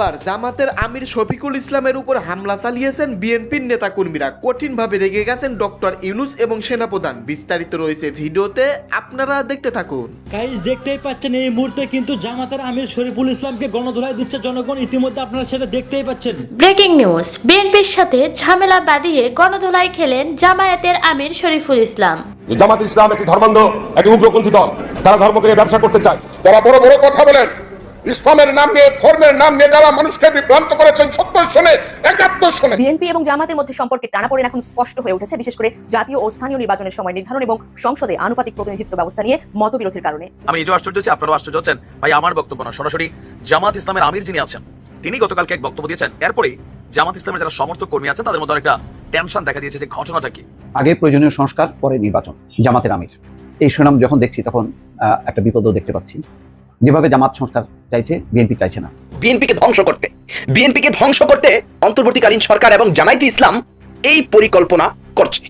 এবার জামাতের আমির শফিকুল ইসলামের উপর হামলা চালিয়েছেন বিএনপির নেতাকর্মীরা। কঠিনভাবে রেগে গেছেন ডক্টর ইউনুস এবং সেনাপ্রধান। বিস্তারিত রয়েছে ভিডিওতে আপনারা দেখতে থাকুন। গাইজ দেখতেই পাচ্ছেন এই মুহূর্তে কিন্তু জামাতের আমির শরীফুল ইসলামকে গণধোলাই দিচ্ছে জনগণ। ইতিমধ্যে আপনারা সেটা দেখতেই পাচ্ছেন। ব্রেকিং নিউজ বিএনপির সাথে ঝামেলা বাঁধিয়ে গণধোলাই খেলেন জামায়াতের আমির শরীফুল ইসলাম। জামাত ইসলাম একটি ধর্মান্ধ একটি উগ্রপন্থী দল। তারা ধর্মকে ব্যবসা করতে চায়। তারা বড় বড় কথা বলেন। ইসলামের নাম নিয়ে ধর্মের নাম নিয়ে যারা মানুষকে বিভ্রান্ত করেছেন সত্তর সনে একাত্তর সনে। বিএনপি এবং জামাতের মধ্যে টানাপোড়েন এখন স্পষ্ট হয়ে উঠেছে বিশেষ করে জাতীয় ও স্থানীয় নির্বাচনের সময় নির্ধারণ এবং সংসদে আনুপাতিক প্রতিনিধিত্ব ব্যবস্থা নিয়ে মতবিরোধের কারণে। আমি নিজেও আশ্চর্য হচ্ছি আপনারাও আশ্চর্য হচ্ছেন। ভাই আমার বক্তব্য না সরাসরি জামাত ইসলামের আমির যিনি আছেন তিনি গতকালকে এক বক্তব্য দিয়েছেন। এরপরেই জামাত ইসলামের যারা সমর্থক কর্মী আছেন তাদের মধ্যে একটা টেনশন দেখা দিয়েছে যে ঘটনাটা কি। আগে প্রয়োজনীয় সংস্কার পরে নির্বাচন জামাতের আমির। এই সুনাম যখন দেখছি তখন আহ, একটা বিপদও দেখতে পাচ্ছি। যেভাবে জামাত সংস্কার চাইছে, বিএনপি চাইছে না। বিএনপিকে ধ্বংস করতে। বিএনপিকে ধ্বংস করতে অন্তর্বর্তীকালীন সরকার এবং জামায়াতে ইসলাম এই পরিকল্পনা করছে।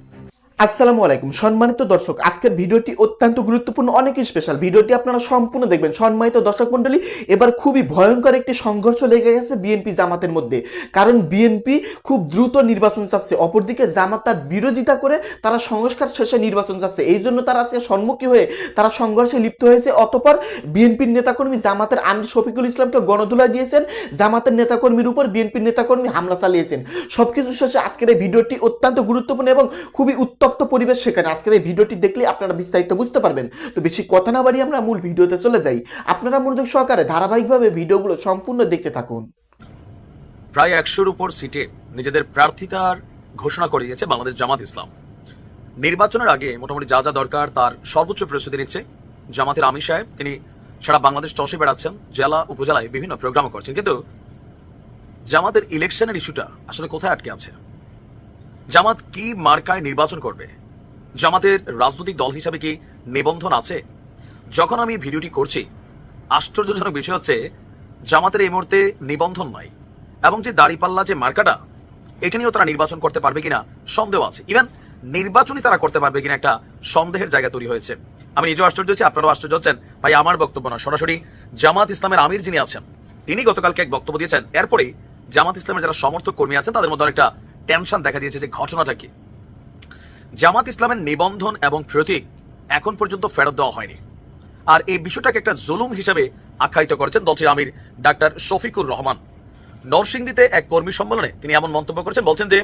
আসসালামু আলাইকুম। সম্মানিত দর্শক, আজকের ভিডিওটি অত্যন্ত গুরুত্বপূর্ণ অনেক স্পেশাল ভিডিওটি আপনারা সম্পূর্ণ দেখবেন। সম্মানিত দর্শক মণ্ডলী, এবার খুবই ভয়ঙ্কর একটি সংঘর্ষ লেগে গেছে বিএনপি জামাতের মধ্যে। কারণ বিএনপি খুব দ্রুত নির্বাচন চাচ্ছে। অপরদিকে জামাত তার বিরোধিতা করে তারা সংস্কার শেষে নির্বাচন চাচ্ছে। এই জন্য তারা আজকে সম্মুখী হয়ে তারা সংঘর্ষে লিপ্ত হয়েছে। অতপর বিএনপির নেতাকর্মী জামাতের আমির শফিকুল ইসলামকে গণধুলা দিয়েছেন। জামাতের নেতাকর্মীর উপর বিএনপির নেতাকর্মী হামলা চালিয়েছেন। সবকিছু শেষে আজকের এই ভিডিওটি অত্যন্ত গুরুত্বপূর্ণ এবং খুবই উত্তপ্ত পরিবেশ সেখানে। আজকের এই ভিডিওটি দেখলে আপনারা বিস্তারিত বুঝতে পারবেন। তো বেশি কথা না বাড়িয়ে আমরা মূল ভিডিওতে চলে যাই। আপনারা মনোযোগ সহকারে ধারাবাহিকভাবে ভিডিওগুলো সম্পূর্ণ দেখতে থাকুন। প্রায় একশোর উপর সিটে নিজেদের প্রার্থিতার ঘোষণা করে দিয়েছে বাংলাদেশ জামাত ইসলাম। নির্বাচনের আগে মোটামুটি যা যা দরকার তার সর্বোচ্চ প্রস্তুতি নিচ্ছে। জামাতের আমির সাহেব, তিনি সারা বাংলাদেশ চষে বেড়াচ্ছেন, জেলা, উপজেলায় বিভিন্ন প্রোগ্রামও করছেন। কিন্তু জামাতের ইলেকশনের ইস্যুটা আসলে কোথায় আটকে আছে? জামাত কি মার্কায় নির্বাচন করবে? জামাতের রাজনৈতিক দল হিসাবে কি নিবন্ধন আছে? যখন আমি ভিডিওটি করছি, আশ্চর্যজনক বিষয় হচ্ছে, জামাতের এই মুহূর্তে নিবন্ধন নাই এবং যে দাড়িপাল্লা যে মার্কাটা, এটা নিয়েও তারা নির্বাচন করতে পারবে কিনা সন্দেহ আছে। ইভেন নির্বাচনই তারা করতে পারবে কিনা একটা সন্দেহের জায়গা তৈরি হয়েছে। আমি নিজেও আশ্চর্য হচ্ছি, আপনারাও আশ্চর্য হচ্ছেন। ভাই, আমার বক্তব্য না সরাসরি জামাত ইসলামের আমির যিনি আছেন, তিনি গতকালকে এক বক্তব্য দিয়েছেন। এরপরেই জামাত ইসলামের যারা সমর্থক কর্মী আছেন, তাদের মধ্যে একটা টেনশন দেখা দিয়েছে যে ঘটনাটা কি। জামাত ইসলামের নিবন্ধন এবং প্রতীক এখন পর্যন্ত ফেরত দেওয়া হয়নি। আর এই বিষয়টাকে একটা জুলুম হিসেবে আখ্যায়িত করেছেন দলটির আমির ডাক্তার শফিকুর রহমান। নরসিংদীতে এক কর্মী সম্মেলনে তিনি এমন মন্তব্য করেছেন, বলছেন যে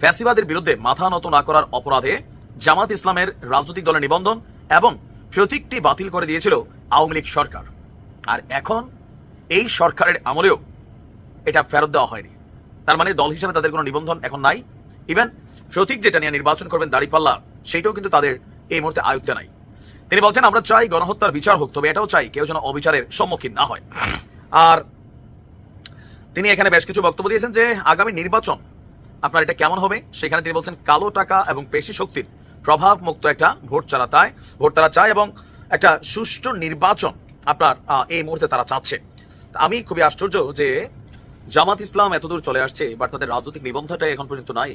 ফ্যাসিবাদের বিরুদ্ধে মাথা নত না করার অপরাধে জামাত ইসলামের রাজনৈতিক দলের নিবন্ধন এবং প্রতীকটি বাতিল করে দিয়েছিল আওয়ামী লীগ সরকার। আর এখন এই সরকারের আমলেও এটা ফেরত দেওয়া হয়নি। তার মানে দল হিসেবে তাদের কোনো নিবন্ধন এখন নাই। ইভেন প্রতীক যেটা নিয়ে নির্বাচন করবেন দাড়িপাল্লা, সেটাও কিন্তু তাদের এই মুহূর্তে আয়ত্তে নাই। তিনি বলছেন, আমরা চাই গণহত্যার বিচার হোক, তবে এটাও চাই কেউ যেন অবিচারের সম্মুখীন না হয়। আর তিনি এখানে বেশ কিছু বক্তব্য দিয়েছেন যে, আগামী নির্বাচন, আপনার এটা কেমন হবে? সেখানে তিনি বলছেন, কালো টাকা এবং পেশি শক্তির প্রভাব মুক্ত একটা ভোট চারা তাই, ভোট তারা চায় এবং একটা সুষ্ঠু নির্বাচন আপনার এই মুহূর্তে তারা চাচ্ছে। আমি খুবই আশ্চর্য যে জামাত ইসলাম এতদূর চলে আসছে বাট তাদের রাজনৈতিক নিবন্ধনটা এখন পর্যন্ত নাই।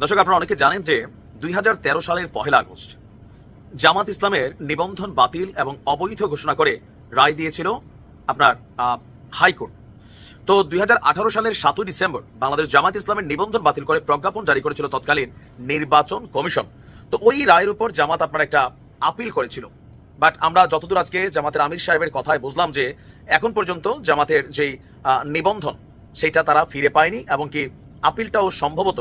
দর্শক, আপনারা অনেকে জানেন যে দুই হাজার তেরো সালের পহেলা আগস্ট, জামাত ইসলামের নিবন্ধন বাতিল এবং অবৈধ ঘোষণা করে রায় দিয়েছিল আপনার হাইকোর্ট। তো দুই হাজার আঠারো সালের সাতই ডিসেম্বর বাংলাদেশ জামাত ইসলামের নিবন্ধন বাতিল করে প্রজ্ঞাপন জারি করেছিল তৎকালীন নির্বাচন কমিশন। তো ওই রায়ের উপর জামাত আপনার একটা আপিল করেছিল। বাট আমরা যতদূর আজকে জামাতের আমির সাহেবের কথায় বুঝলাম যে এখন পর্যন্ত জামাতের যেই নিবন্ধন সেটা তারা ফিরে পায়নি এবং কি আপিলটাও সম্ভবত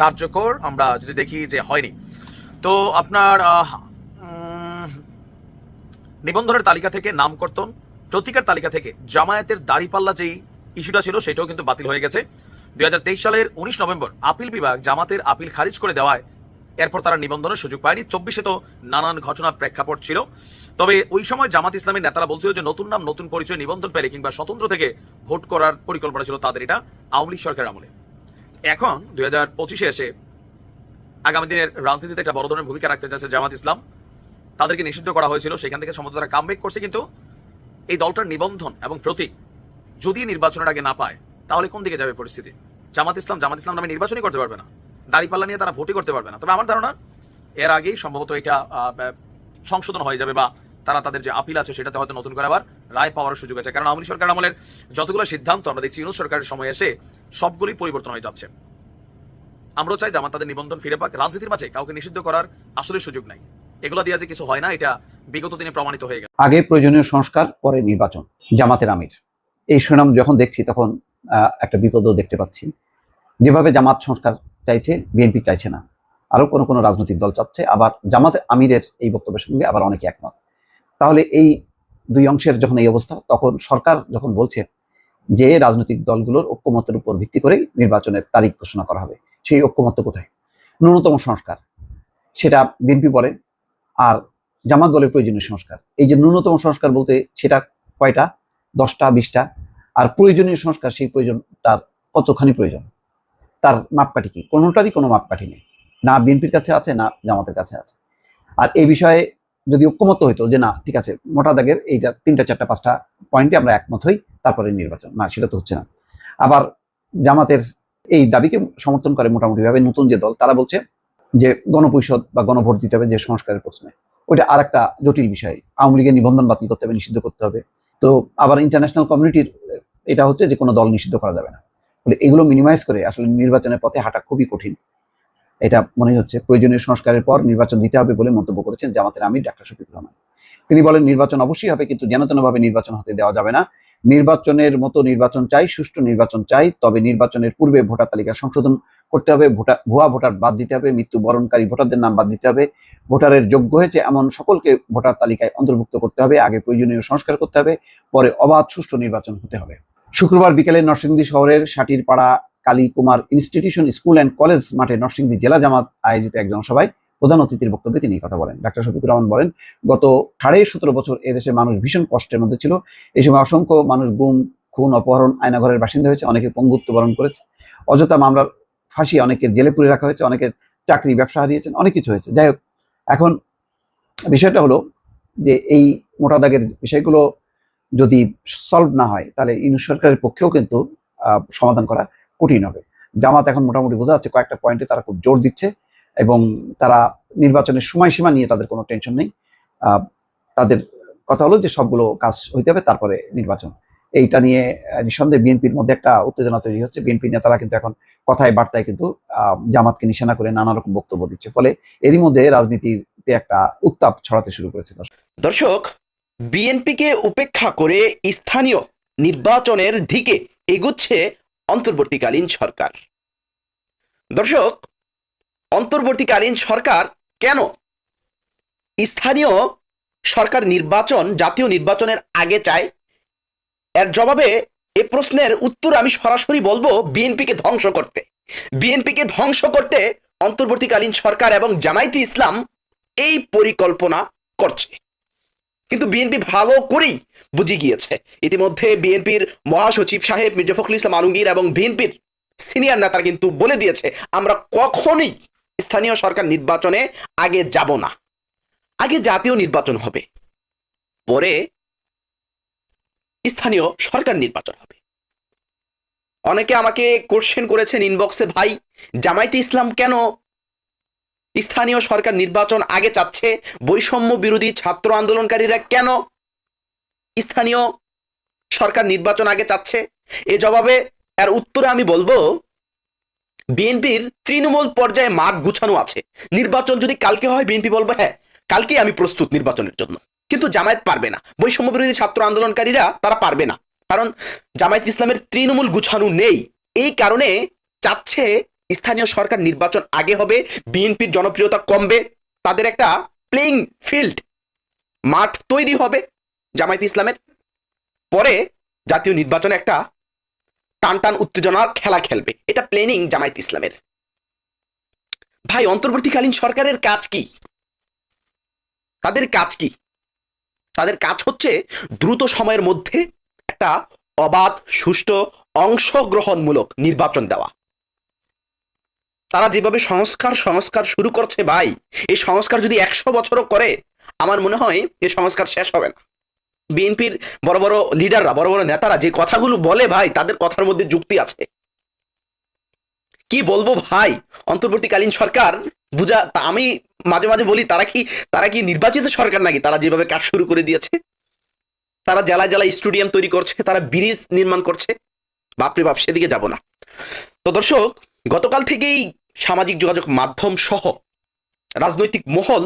কার্যকর আমরা যদি দেখি যে হয়নি। তো আপনার নিবন্ধনের তালিকা থেকে নাম কর্তন প্রতীকের তালিকা থেকে জামায়াতের দাড়িপাল্লা যেই ইস্যুটা ছিল সেটাও কিন্তু বাতিল হয়ে গেছে। দুই হাজার তেইশ সালের উনিশ নভেম্বর আপিল বিভাগ জামাতের আপিল খারিজ করে দেওয়ায় এরপর তারা নিবন্ধনের সুযোগ পায়নি। চব্বিশে তো নানান ঘটনার প্রেক্ষাপট ছিল। তবে ওই সময় জামাত ইসলামের নেতারা বলছিল যে, নতুন নাম, নতুন পরিচয় নিবন্ধন পেলে কিংবা স্বতন্ত্র থেকে ভোট করার পরিকল্পনা ছিল তাদের, এটা আওয়ামী লীগ সরকারের আমলে। এখন দুই হাজার পঁচিশে এসে আগামী দিনের রাজনীতিতে একটা বড় ধরনের ভূমিকা রাখতে চাইছে জামাত ইসলাম। তাদেরকে নিষিদ্ধ করা হয়েছিল, সেখান থেকে সম্ভবত তারা কামব্যাক করছে, কিন্তু এই দলটার নিবন্ধন এবং প্রতীক যদি নির্বাচনের আগে না পায়, তাহলে কোন দিকে যাবে পরিস্থিতি? জামাত ইসলাম জামাত ইসলাম নামে নির্বাচনই করতে পারবে না। দাঁড়িপাল্লা নিয়ে তারা ভোটই করতে পারবে না। তবে আমার ধারণা, এর আগেই সম্ভবত এটা সংশোধন হয়ে যাবে বা তারা তাদের যে আপিল আছে সেটাতে হয়তো নতুন করে আবার রায় পাওয়ার সুযোগ আছে। কারণ আওয়ামী সরকার আমলের যতগুলো সিদ্ধান্ত আমরা দেখছি, ইউনুস সরকারের সময় এসে সবগুলোই পরিবর্তন হয়ে যাচ্ছে। আমরাও চাই জামাত তাদের নিবন্ধন ফিরে পাক। রাজনীতির মাঝে কাউকে নিষিদ্ধ করার আসলে সুযোগ নাই। এগুলো দিয়ে যে কিছু হয় না, এটা বিগত দিনে প্রমাণিত হয়ে গেছে। আগে প্রয়োজনীয় সংস্কার, পরে নির্বাচন। জামাতের আমির। এই সুনাম যখন দেখছি, তখন একটা বিপদও দেখতে পাচ্ছি। যেভাবে জামাত সংস্কার চাইছে, বিএনপি চাইছে না। আরও কোনো কোনো রাজনৈতিক দল চাচ্ছে, আবার জামাতে আমিরের এই বক্তব্যের সঙ্গে আবার অনেকে একমত। তাহলে এই দুই অংশের যখন এই অবস্থা, তখন সরকার যখন বলছে যে রাজনৈতিক দলগুলোর ঐক্যমতের উপর ভিত্তি করে নির্বাচনের তারিখ ঘোষণা করা হবে, সেই ঐক্যমত কোথায়? ন্যূনতম সংস্কার, সেটা বিএনপি বলে, আর জামাত দলের প্রয়োজনীয় সংস্কার। এই যে ন্যূনতম সংস্কার বলতে সেটা কয়টা? দশটা, বিশটা, আর প্রয়োজনীয় সংস্কার সেই প্রয়োজনটার কতখানি প্রয়োজন? তার মাপকাঠি কি? কোনোটারই কোনো মাপকাঠি নেই। না বিএনপির কাছে আছে, না জামাতের কাছে আছে। আর এই বিষয়ে যদি ঐক্যমত হইতো যে না, ঠিক আছে, মোটা দাগের এইটা তিনটা, চারটা, পাঁচটা পয়েন্টে আমরা একমত হই, তারপরে নির্বাচন। না, সেটা তো হচ্ছে না। আবার জামাতের এই দাবিকে সমর্থন করে মোটামুটিভাবে নতুন যে দল, তারা বলছে যে গণপরিষদ বা গণভোট দিতে হবে যে সংস্কারের প্রশ্নে। ওইটা আর একটা জটিল বিষয়। আওয়ামী লীগের নিবন্ধন বাতিল করতে হবে, নিষিদ্ধ করতে হবে। তো আবার ইন্টারন্যাশনাল কমিউনিটির এটা হচ্ছে যে কোনো দল নিষিদ্ধ করা যাবে না। এগুলো মিনিমাইজ করে আসলে নির্বাচনের পথে হাঁটা খুবই কঠিন। এটা মনে হচ্ছে। প্রয়োজনীয় সংস্কারের পর নির্বাচন দিতে হবে বলে মন্তব্য করেছেন জামাতের আমির ডাক্তার শফিকুর রহমান। তিনি বলেন, নির্বাচন অবশ্যই হবে কিন্তু যেন তেনভাবে নির্বাচন হতে দেওয়া যাবে না। নির্বাচনের মতো নির্বাচন চাই, সুষ্ঠু নির্বাচন চাই, তবে নির্বাচনের পূর্বে ভোটার তালিকা সংশোধন করতে হবে ভোটার ভুয়া ভোটার বাদ দিতে হবে, মৃত্যুবরণকারী ভোটারদের নাম বাদ দিতে হবে, ভোটারের যোগ্য হয়েছে এমন সকলকে ভোটার তালিকায় অন্তর্ভুক্ত করতে হবে, আগে প্রয়োজনীয় সংস্কার করতে হবে, পরে অবাধ সুষ্ঠু নির্বাচন হতে হবে। শুক্রবার বিকেলে নরসিংদী শহরের Satirpara Kali Kumar institution school and college মাঠে নরসিংদী জেলা জামাত আয়োজিত এক জনসভায় প্রধান অতিথির বক্তব্যে তিনি কথা বলেন। ডাক্তার শফিকুর রহমান বলেন, গত সাড়ে সতেরো বছর এদেশে মানুষ ভীষণ কষ্টের মধ্যে ছিল। এই সময় অসংখ্য মানুষ গুম, খুন, অপহরণ, আয়নাঘরের বাসিন্দা হয়েছে, অনেকে পঙ্গুত্ব বরণ করেছে। অযথা মামলার ফাঁসি অনেকের জেলে পুরে রাখা হয়েছে, অনেকের চাকরি ব্যবসা হারিয়েছেন, অনেক কিছু হয়েছে। যাই হোক, এখন বিষয়টা হলো যে এই মোটা দাগের বিষয়গুলো যদি সলভ না হয়, তাহলে ইউনিট সরকারের পক্ষেও কিন্তু সমাধান করা কঠিন হবে। জামাত এখন মোটামুটি বোঝা যাচ্ছে কয়েকটা পয়েন্টে তারা খুব জোর দিচ্ছে এবং তারা নির্বাচনের সময়সীমা নিয়ে তাদের কোনো টেনশন নেই। তাদের কথা হলো যে সবগুলো কাজ হইতে হবে, তারপরে নির্বাচন। এইটা নিয়ে নিঃসন্দেহে বিএনপির মধ্যে একটা উত্তেজনা তৈরি হচ্ছে। বিএনপি নেতারা কিন্তু এখন কথায় বার্তায় কিন্তু জামাতকে নিশানা করে নানা রকম বক্তব্য দিচ্ছে। ফলে এরই মধ্যে রাজনীতিতে একটা উত্তাপ ছড়াতে শুরু করেছে দর্শক। বিএনপিকে উপেক্ষা করে স্থানীয় নির্বাচনের দিকে এগুচ্ছে অন্তর্বর্তীকালীন সরকার। দর্শক, অন্তর্বর্তীকালীন সরকার কেন? স্থানীয় সরকার নির্বাচন, জাতীয় নির্বাচনের আগে চায়। এর জবাবে এ প্রশ্নের উত্তর আমি সরাসরি বলব বিএনপিকে ধ্বংস করতে। বিএনপিকে ধ্বংস করতে অন্তর্বর্তীকালীন সরকার এবং জামায়াতে ইসলাম এই পরিকল্পনা করছে। কিন্তু বিএনপি ভালো করেই বুঝে গিয়েছে। ইতিমধ্যে বিএনপির মহাসচিব সাহেব মির্জা ফখরুল ইসলাম আলমগীর এবং বিএনপির সিনিয়র নেতারা কিন্তু বলে দিয়েছে, আমরা কখনোই স্থানীয় সরকার নির্বাচনে আগে যাব না। আগে জাতীয় নির্বাচন হবে। পরে স্থানীয় সরকার নির্বাচন হবে। অনেকে আমাকে কোশ্চেন করেছেন ইনবক্সে ভাই, জামায়াতে ইসলাম কেন স্থানীয় সরকার নির্বাচন আগে চাচ্ছে, বৈষম্য বিরোধী ছাত্র আন্দোলনকারীরা কেন স্থানীয় সরকার নির্বাচন আগে চাচ্ছে? এ জবাবে এর উত্তরে আমি বলব, বিএনপির তৃণমূল পর্যায়ে মাঠ গুছানো আছে। নির্বাচন যদি কালকে হয়, বিএনপি বলব হ্যাঁ কালকে আমি প্রস্তুত নির্বাচনের জন্য। কিন্তু জামায়াত পারবে না। বৈষম্য বিরোধী ছাত্র আন্দোলনকারীরা তারা পারবে না। কারণ জামায়াত ইসলামের তৃণমূল গুছানো নেই। এই কারণে চাচ্ছে স্থানীয় সরকার নির্বাচন আগে হবে, বিএনপির জনপ্রিয়তা কমবে, তাদের একটা প্লেইং ফিল্ড মাঠ তৈরি হবে জামায়াত ইসলামের। পরে জাতীয় নির্বাচনে একটা টান টান উত্তেজনার খেলা খেলবে, এটা প্ল্যানিং জামায়াত ইসলামের। ভাই, অন্তর্বর্তীকালীন সরকারের কাজ কি? তাদের কাজ কি? তাদের কাজ হচ্ছে দ্রুত সময়ের মধ্যে একটা অবাধ, সুষ্ঠু, অংশগ্রহণমূলক নির্বাচন দেওয়া। তারা যেভাবে সংস্কার সংস্কার শুরু করছে ভাই, এই সংস্কার যদি একশো বছরও করে, আমার মনে হয় এই সংস্কার শেষ হবে না। বিএনপির বড় বড় লিডাররা, বড় বড় নেতারা যে কথাগুলো বলে ভাই, তাদের কথার মধ্যে যুক্তি আছে। কি বলব ভাই? অন্তর্বর্তীকালীন সরকার বুঝা আমি মাঝে মাঝে বলি, তারা কি তারা কি নির্বাচিত সরকার নাকি? তারা যেভাবে কাজ শুরু করে দিয়েছে, তারা জেলায় জেলায় স্টেডিয়াম তৈরি করছে, তারা ব্রিজ নির্মাণ করছে। বাপরে বাপ, সেদিকে যাব না। তো দর্শক, গতকাল থেকেই সামাজিক যোগাযোগ মাধ্যম সহ রাজনৈতিক মহল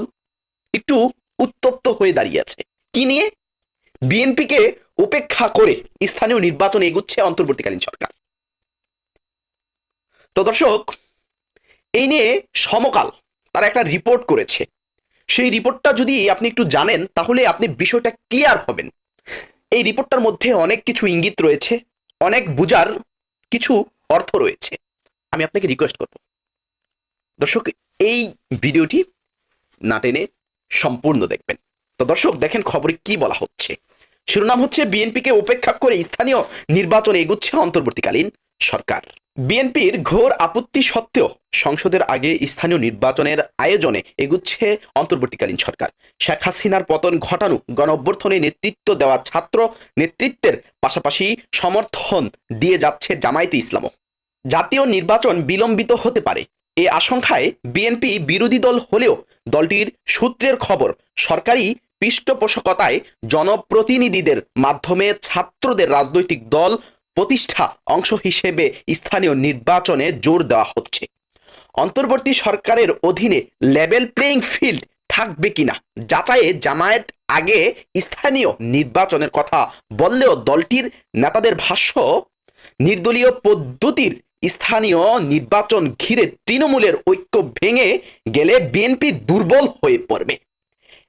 একটু উত্তপ্ত হয়ে দাঁড়িয়েছে কি নিয়ে? বিএনপিকে উপেক্ষা করে স্থানীয় নির্বাচন এগুচ্ছে অন্তর্বর্তীকালীন সরকার। তো দর্শক, এই নিয়ে সমকাল তারা একটা রিপোর্ট করেছে। সেই রিপোর্টটা যদি আপনি একটু জানেন, তাহলে আপনি বিষয়টা ক্লিয়ার হবেন। এই রিপোর্টটার মধ্যে অনেক কিছু ইঙ্গিত রয়েছে, অনেক বুজার কিছু অর্থ রয়েছে। আমি আপনাকে রিকোয়েস্ট করব। দর্শক, এই ভিডিওটি না টেনে সম্পূর্ণ দেখবেন। তো দর্শক, দেখেন খবরে কি বলা হচ্ছে। শিরোনাম হচ্ছে, বিএনপিকে উপেক্ষা করে স্থানীয় নির্বাচনে এগুচ্ছে অন্তর্বর্তীকালীন সরকার। বিএনপির ঘোর আপত্তি সত্ত্বেও সংসদের আগে স্থানীয় নির্বাচনের আয়োজনে এগুচ্ছে অন্তর্বর্তীকালীন সরকার। শেখ হাসিনার পতন ঘটানো গণ অভ্যর্থনে নেতৃত্ব দেওয়া ছাত্র নেতৃত্বের পাশাপাশি সমর্থন দিয়ে যাচ্ছে জামায়াতে ইসলামও। জাতীয় নির্বাচন বিলম্বিত হতে পারে এ আশঙ্কায় বিএনপি বিরোধী দল হলেও দলটির সূত্রের খবর, সরকারি পৃষ্ঠপোষকতায় জনপ্রতিনিধিদের মাধ্যমে ছাত্রদের রাজনৈতিক দল প্রতিষ্ঠা অংশ হিসেবে স্থানীয় নির্বাচনে জোর দেওয়া হচ্ছে। অন্তর্বর্তী সরকারের অধীনে লেভেল প্লেইং ফিল্ড থাকবে কিনা যাচাইয়ে জামায়াত আগে স্থানীয় নির্বাচনের কথা বললেও দলটির নেতাদের ভাষ্য, নির্দলীয় পদ্ধতির স্থানীয় নির্বাচন ঘিরে তৃণমূলের ঐক্য ভেঙে গেলে বিএনপি দুর্বল হয়ে পড়বে।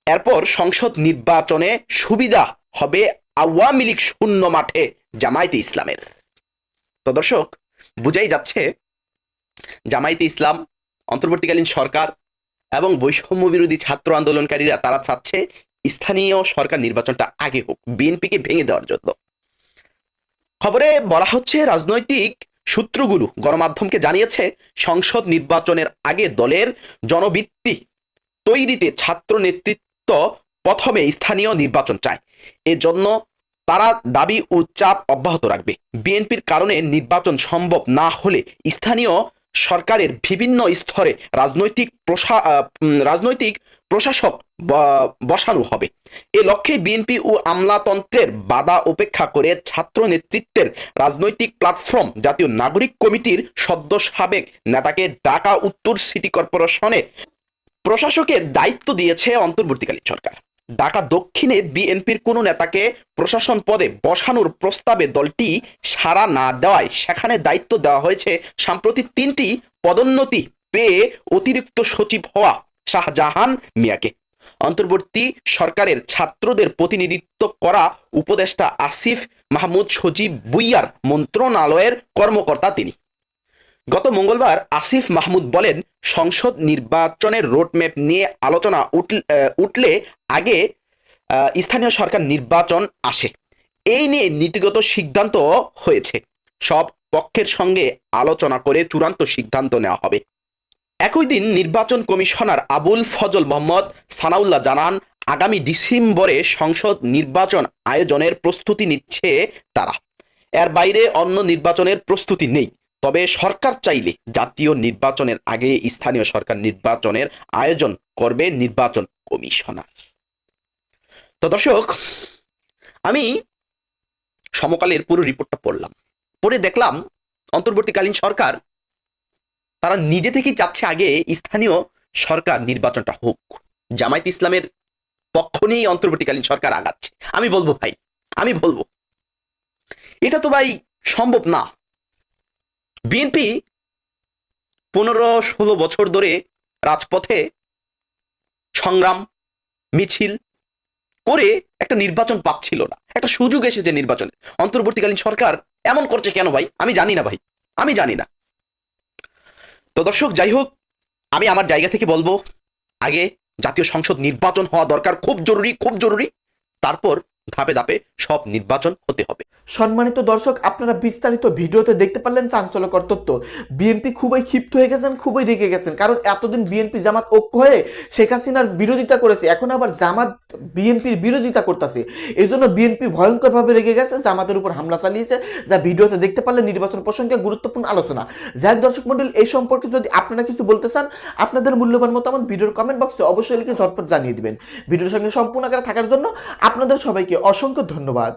এরপর সংসদ নির্বাচনে সুবিধা হবে আওয়ামী লীগ শূন্য মাঠে জামায়াতে ইসলামের। তো দর্শক, বুঝাই যাচ্ছে, জামায়াতে ইসলাম, অন্তর্বর্তীকালীন সরকার এবং বৈষম্য বিরোধী ছাত্র আন্দোলনকারীরা তারা চাচ্ছে স্থানীয় সরকার নির্বাচনটা আগে হোক, বিএনপিকে ভেঙে দেওয়ার জন্য। খবরে বলা হচ্ছে, রাজনৈতিক সূত্রগুলো গণমাধ্যমকে জানিয়েছে, সংসদ নির্বাচনের আগে দলের জনবৃত্তি তৈরিতে ছাত্র নেতৃত্ব প্রথমে স্থানীয় নির্বাচন চায়। এজন্য তারা দাবি ও চাপ অব্যাহত রাখবে। বিএনপির কারণে নির্বাচন সম্ভব না হলে স্থানীয় সরকারের বিভিন্ন স্তরে রাজনৈতিক প্রশা রাজনৈতিক প্রশাসক বসানো হবে। এ লক্ষ্যে বিএনপি ও আমলাতন্ত্রের বাধা উপেক্ষা করে ছাত্র নেতৃত্বের রাজনৈতিক প্ল্যাটফর্ম জাতীয় নাগরিক কমিটির সদ্য সাবেক নেতাকে ঢাকা উত্তর সিটি কর্পোরেশনে প্রশাসকের দায়িত্ব দিয়েছে অন্তর্বর্তীকালীন সরকার। ঢাকা দক্ষিণে বিএনপির কোনো নেতাকে প্রশাসন পদে বসানোর প্রস্তাবে দলটি সাড়া না দেওয়ায় সেখানে দায়িত্ব দেওয়া হয়েছে সাম্প্রতি তিনটি পদোন্নতি পেয়ে অতিরিক্ত সচিব হওয়া শাহজাহান মিয়াকে। অন্তর্বর্তী সরকারের ছাত্রদের প্রতিনিধিত্ব করা উপদেষ্টা আসিফ মাহমুদ সজীব বুইয়ার মন্ত্রণালয়ের কর্মকর্তা তিনি। গত মঙ্গলবার আসিফ মাহমুদ বলেন, সংসদ নির্বাচনের রোডম্যাপ নিয়ে আলোচনা উঠল- আগে স্থানীয় সরকার নির্বাচন আসে। এই নিয়ে নীতিগত সিদ্ধান্ত হয়েছে। সব পক্ষের সঙ্গে আলোচনা করে চূড়ান্ত সিদ্ধান্ত নেওয়া হবে। একই দিন নির্বাচন কমিশনার আবুল ফজল মোহাম্মদ সানাউল্লাহ জানান, আগামী ডিসেম্বরে সংসদ নির্বাচন আয়োজনের প্রস্তুতি নিচ্ছে তারা। এর বাইরে অন্য নির্বাচনের প্রস্তুতি নেই। তবে সরকার চাইলে জাতীয় নির্বাচনের আগে স্থানীয় সরকার নির্বাচনের আয়োজন করবে নির্বাচন কমিশনার। তো দর্শক, আমি সমকালের পুরো রিপোর্টটা পড়লাম। পড়ে দেখলাম অন্তর্বর্তীকালীন সরকার, তারা নিজে থেকেই চাচ্ছে আগে স্থানীয় সরকার নির্বাচনটা হোক। জামায়াত ইসলামের পক্ষ নিয়েই অন্তর্বর্তীকালীন সরকার আগাচ্ছে। আমি বলব ভাই, আমি বলব। এটা তো ভাই সম্ভব না। বিএনপি পনেরো ষোলো বছর ধরে রাজপথে সংগ্রাম, মিছিল করে একটা নির্বাচন পাচ্ছিল না। একটা সুযোগ এসেছে নির্বাচনে। অন্তর্বর্তীকালীন সরকার এমন করছে কেন ভাই? আমি জানি না ভাই। আমি জানি না। তো দর্শক, যাই হোক, আমি আমার জায়গা থেকে বলব, আগে জাতীয় সংসদ নির্বাচন হওয়া দরকার। খুব জরুরি খুব জরুরি। তারপর ধাপে ধাপে সব নির্বাচন হতে হবে। সম্মানিত দর্শক, আপনারা বিস্তারিত ভিডিওতে দেখতে পারলেন চাঞ্চল্যকর তথ্য। বিএনপি খুবই ক্ষিপ্ত হয়ে গেছেন, খুবই রেগে গেছেন। কারণ এতদিন বিএনপি জামাত ঐক্য হয়ে শেখ হাসিনার বিরোধিতা করেছে, এখন আবার জামাত বিএনপির বিরোধিতা করতেছে। এই জন্য বিএনপি ভয়ঙ্করভাবে রেগে গেছে, জামাতের উপর হামলা চালিয়েছে, যা ভিডিওতে দেখতে পারলেন নির্বাচন প্রসঙ্গে গুরুত্বপূর্ণ আলোচনা। যাক দর্শক মন্ডল এই সম্পর্কে যদি আপনারা কিছু বলতে চান, আপনাদের মূল্যবান মতামত ভিডিওর কমেন্ট বক্সে অবশ্যই লিখে ঝটপট জানিয়ে দিবেন। ভিডিওর সঙ্গে সম্পূর্ণ আকারে থাকার জন্য আপনাদের সবাইকে অসংখ্য ধন্যবাদ।